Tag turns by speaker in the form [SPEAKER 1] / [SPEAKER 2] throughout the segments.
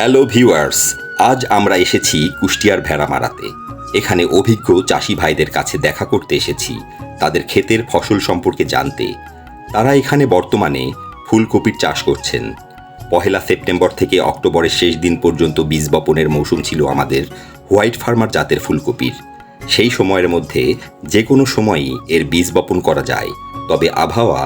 [SPEAKER 1] Hello viewers আজ আমরা এসেছি কুষ্টিয়ার ভেড়ামারাতে। এখানে অভিজ্ঞ চাষি ভাইদের কাছে দেখা করতে এসেছি, তাদের ক্ষেতের ফসল সম্পর্কে জানতে। তারা এখানে বর্তমানে ফুলকপির চাষ করছেন। পহেলা সেপ্টেম্বর থেকে অক্টোবরের শেষ দিন পর্যন্ত বীজ বপনের মৌসুম ছিল আমাদের হোয়াইট ফার্মার জাতের ফুলকপির। সেই সময়ের মধ্যে যে কোনো সময়ই এর বীজ বপন করা যায়। তবে আবহাওয়া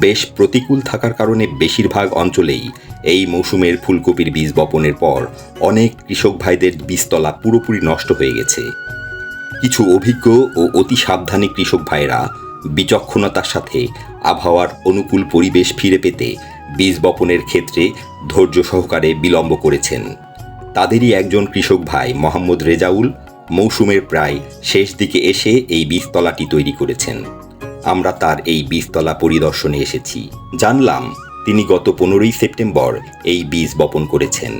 [SPEAKER 1] বেশ প্রতিকূল থাকার কারণে বেশিরভাগ অঞ্চলেই এই মৌসুমের ফুলকপির বীজ বপনের পর অনেক কৃষক ভাইদের বীজতলা পুরোপুরি নষ্ট হয়ে গেছে। কিছু অভিজ্ঞ ও অতি সাবধানী কৃষক ভাইরা বিচক্ষণতার সাথে আবহাওয়ার অনুকূল পরিবেশ ফিরে পেতে বীজ বপনের ক্ষেত্রে ধৈর্য সহকারে বিলম্ব করেছেন। তাদেরই একজন কৃষক ভাই মোহাম্মদ রেজাউল মৌসুমের প্রায় শেষ দিকে এসে এই বীজতলাটি তৈরি করেছেন। আমরা তার এই বীজতলা পরিদর্শনে এসেছি। জানলাম তিনি গত পনেরোই সেপ্টেম্বর এই বীজ বপন করেছেন।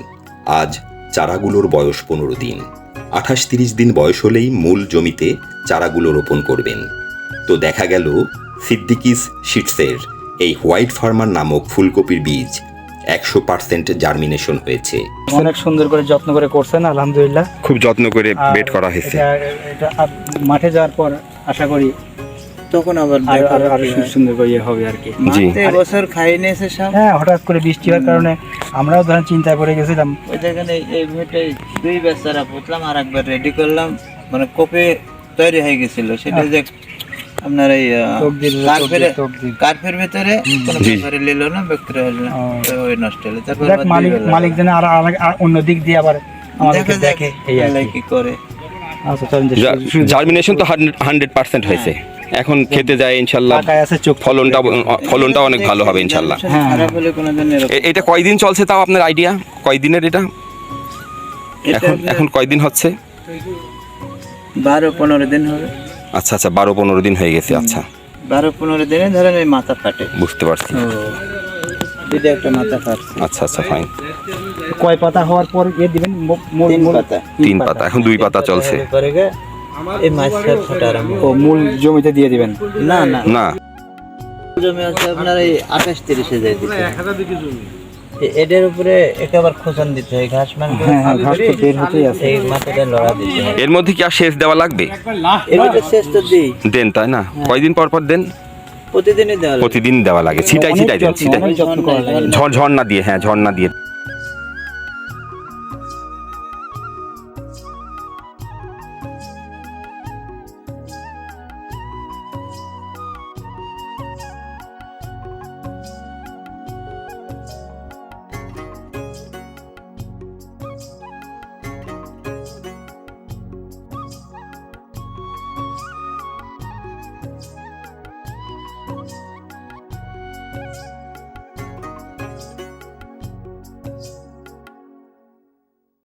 [SPEAKER 1] আজ চারাগুলোর বয়স পনেরো দিন। আঠাশ তিরিশ দিন বয়স হলেই মূল জমিতে চারাগুলো রোপণ করবেন। তো দেখা গেল সিদ্দিকিস শিটসের এই হোয়াইট ফার্মার নামক ফুলকপির বীজ একশো পার্সেন্ট জার্মিনেশন হয়েছে।
[SPEAKER 2] অনেক সুন্দর করে যত্ন করে করছেন আলহামদুলিল্লাহ।
[SPEAKER 1] খুব যত্ন করে বেড করা হয়েছে।
[SPEAKER 2] এটা মাঠে যাওয়ার পর আশা করি
[SPEAKER 3] তখন আবার আরও
[SPEAKER 2] সুন্দর করে ইয়ে হবে আর কি
[SPEAKER 1] জি।
[SPEAKER 3] এবছর খাই নিয়েছে সব?
[SPEAKER 2] হ্যাঁ হঠাৎ করে বৃষ্টি হওয়ার কারণে আমরাও ধরেন চিন্তায় পড়ে গেছিলাম।
[SPEAKER 3] ওই এই- দুই বেচারা পুতলাম আর একবার রেডি করলাম। মানে কপি তৈরি হয়ে গেছিল। সেটা যে আপনার এই। ভিতরে কোনো ব্যাপারে নিল না হলো না। ওই নষ্ট হলো। তারপর
[SPEAKER 2] মালিক মালিক যেন আর অন্য দিক দিয়ে আবার আমাদেরকে
[SPEAKER 3] দেখে
[SPEAKER 2] এই আর কি।
[SPEAKER 3] করে।
[SPEAKER 2] আচ্ছা
[SPEAKER 4] জার্মিনেশন তো হান্ড্রেড পার্সেন্ট হয়েছে। এখন খেতে যায় ইনশাল্লাহ
[SPEAKER 2] টাকায় আছে চোখ
[SPEAKER 4] ফলনটা ফলনটা অনেক ভালো হবে ইনশাল্লাহ
[SPEAKER 2] হ্যাঁ।
[SPEAKER 3] কোনোদিন
[SPEAKER 4] এটা কয়দিন চলছে তাও আপনার আইডিয়া? কয়দিনের এটা?
[SPEAKER 3] এটা
[SPEAKER 4] এখন এখন কয়দিন হচ্ছে?
[SPEAKER 3] বারো পনেরো দিন হবে।
[SPEAKER 4] আচ্ছা আচ্ছা বারো পনেরো দিন হয়ে গেছে আচ্ছা।
[SPEAKER 3] বারো পনেরো দিনে ধরেন এই মাথা ফাটে।
[SPEAKER 4] বুঝতে পারছি।
[SPEAKER 3] একটা মাথা ফাটছে।
[SPEAKER 4] আচ্ছা আচ্ছা ফাইন
[SPEAKER 2] কয় পাতা হওয়ার পর ইয়ে দিবেন?
[SPEAKER 3] তিন পাতা।
[SPEAKER 4] এখন দুই পাতা চলছে।
[SPEAKER 3] এই মাছ আরম্ভ
[SPEAKER 2] ও মূল জমিতে দিয়ে দিবেন?
[SPEAKER 3] না না।
[SPEAKER 4] না।
[SPEAKER 3] জমি আছে আপনার এই আঠাশ তিরিশে এ- এদের উপরে একেবারে খোঁচন দিতে হয় ঘাস মান
[SPEAKER 2] হ্যাঁ, হ্যাঁ, ঘাস তো বের হতেই আছে।
[SPEAKER 3] এই মাথাটা লড়া দিতে হয়।
[SPEAKER 4] এর মধ্যে কি আর সেচ দেওয়া লাগবে?
[SPEAKER 3] এর মধ্যে শেষ তো দিই।
[SPEAKER 4] দেন তাই না? কয়দিন পর পর দেন?
[SPEAKER 3] প্রতিদিনই দেওয়া
[SPEAKER 4] প্রতিদিন দেওয়া লাগে। ছিটাই ছিটাই দেন ছিটাই। ঝড় ঝর্ণা দিয়ে হ্যাঁ ঝর্ণা দিয়ে। Bye.